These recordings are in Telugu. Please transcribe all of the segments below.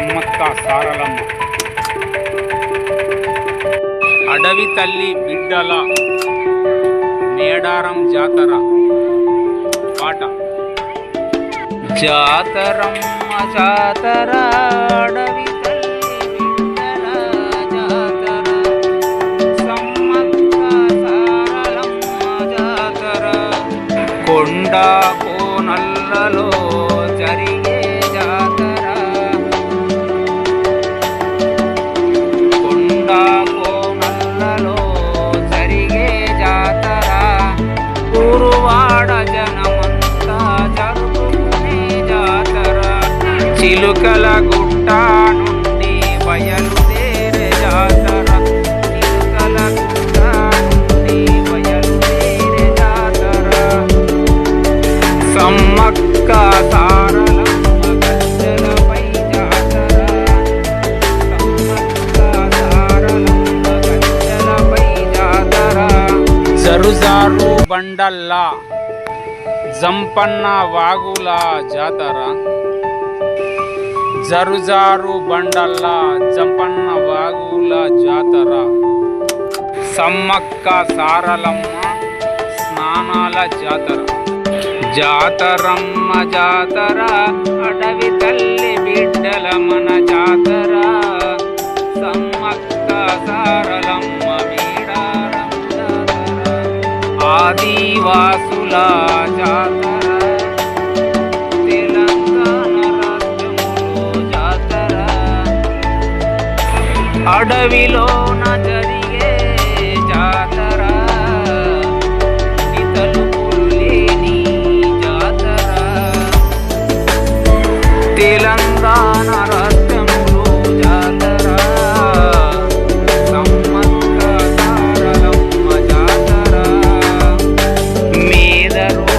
సమ్మక్క సారలమ్మ. అడవి తల్లి బిడ్డల మేడారం జాతర. పాట. జాతరమ్మ జాతర అడవి తల్లి బిడ్డల జాతర. సమ్మక్క సారలమ్మ జాతర. చిలుకల గుట్ట నుండి బయలుదేరే జాతర చిలుకల గుట్ట నుండి బయలుదేరే జాతర సమ్మక్క సారలమ్మ గద్దెలపై జాతర సమ్మక్క సారలమ్మ గద్దెలపై జాతర జరుజారు బండల్లా జంపన్న వాగుల జాతర జరుజారు బండల్ల జంపన్న వాగుల జాతర. సమ్మక్క సారలమ్మ స్నానాల జాతర. జాతరమ్మ జాతర అడవి తల్లి బిడ్డల మన జాతర. సమ్మక్క సారలమ్మ ఆదివాసుల జాతర. అడవిలోన జరిగే జాతర. ఇతలుపులు జాతర. తెలంగాణ రాష్ట్రములో జాతర. సమ్మక్క సారలమ్మ జాతర. మేదరోలవరమైన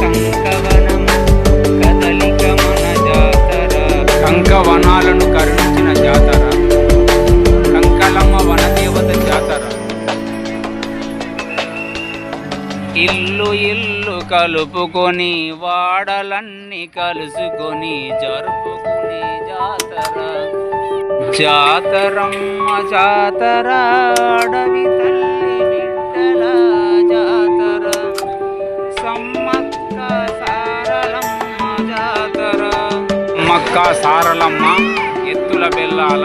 కంకవనం కదలిక మన జాతర. కంకవనాలను ఇల్లు ఇల్లు కలుపుకొని వాడలన్నీ కలుసుకొని జరుపుకునే జాతర. జాతరమ్మ జాతర అడవి తల్లి బిడ్డల జాతర. సమ్మక్క సారలమ్మ జాతర. మక్క సారలమ్మ ఎత్తుల బెల్లాల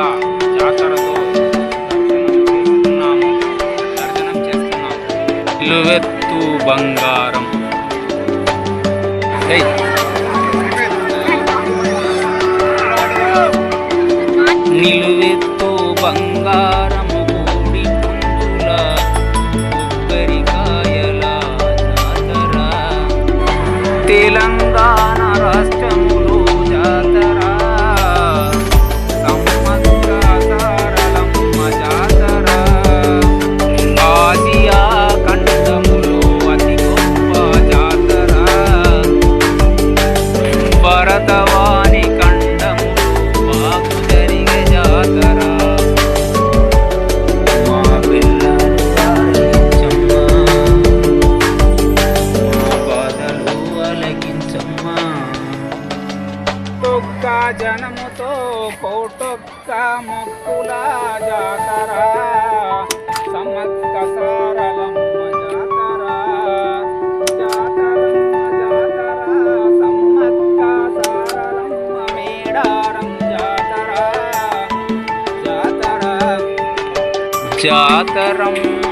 బంగారం. ధనముతో జనముతో కోటొక్క మొక్కుల జాతరా. సమక్క సారలమ్మ జాతర. జాతరమ్మ జాతర సమ్మక్క సారలమ్మ మేడారం జాతర. జాతరమ్మ